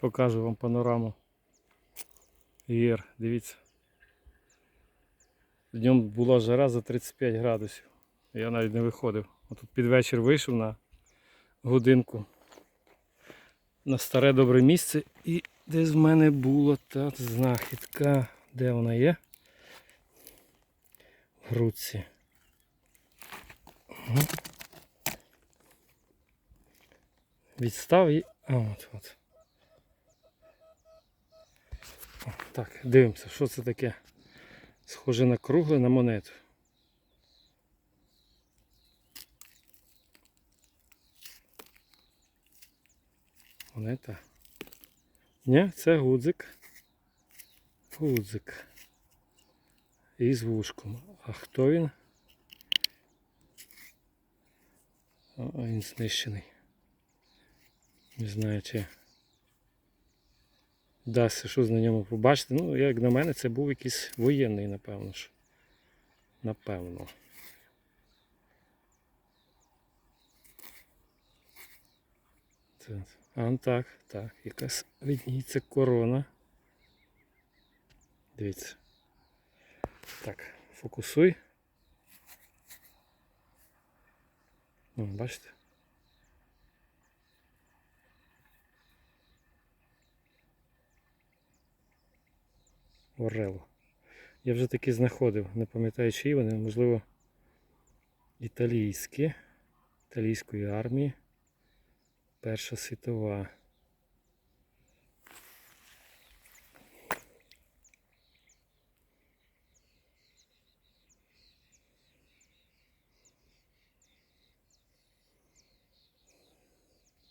Покажу вам панораму. Гір, дивіться. Днем була жара за 35 градусів. Я навіть не виходив. Отут під вечір вийшов на годинку на старе добре місце. І десь в мене була та знахідка. Де вона є? В грудці. Відстав і. А от от. О, Так, дивимося, що це таке. Схоже на кругле на монету. Монета. Ні, це гудзик. Гудзик. І з вушком. А хто він? А, він знищений. Не знаю, чи вдасться щось на ньому побачити. Ну, як на мене, це був якийсь воєнний, напевно ж. Напевно. А, так, так, якась видніється корона. Дивіться. Так, фокусуй. О, бачите? Орело. Я вже таки знаходив, не пам'ятаю, чиї вони, можливо, італійські, італійської армії. Перша світова.